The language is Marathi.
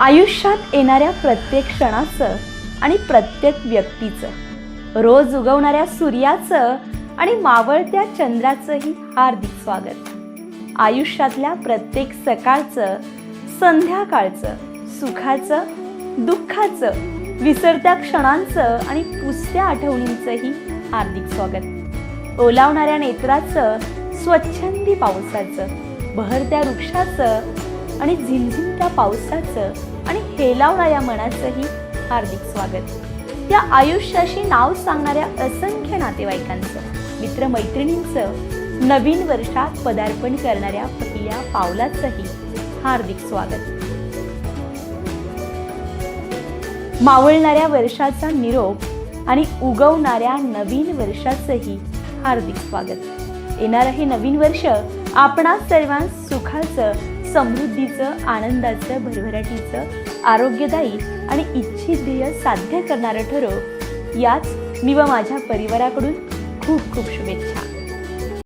आयुष्यात येणाऱ्या प्रत्येक क्षणाचं आणि प्रत्येक व्यक्तीचं रोज उगवणाऱ्या सूर्याचं आणि मावळत्या चंद्राचंही हार्दिक स्वागत. आयुष्यातल्या प्रत्येक सकाळचं संध्याकाळचं सुखाचं दुःखाचं विसरत्या क्षणांचं आणि पुसत्या आठवणींचंही हार्दिक स्वागत. ओलावणाऱ्या नेत्राचं स्वच्छंदी पावसाचं बहरत्या वृक्षाचं आणि झिमझिमत्या पावसाचं आणि हेलावणाऱ्या मनाचंही हार्दिक स्वागत. या आयुष्याशी नाव सांगणाऱ्या असंख्य नातेवाईकांचं मित्रमैत्रिणींचं नवीन वर्षात पदार्पण करणाऱ्या पहिल्या पावलाचंही हार्दिक स्वागत. मावळणाऱ्या वर्षाचा निरोप आणि उगवणाऱ्या नवीन वर्षाचंही हार्दिक स्वागत. येणारं हे नवीन वर्ष आपणा सर्वांस सुखाचं समृद्धीचं आनंदाचं भरभराटीचं आरोग्यदायी आणि इच्छित ध्येय साध्य करणारं ठरव. याच मी व माझ्या परिवाराकडून खूप खूप शुभेच्छा.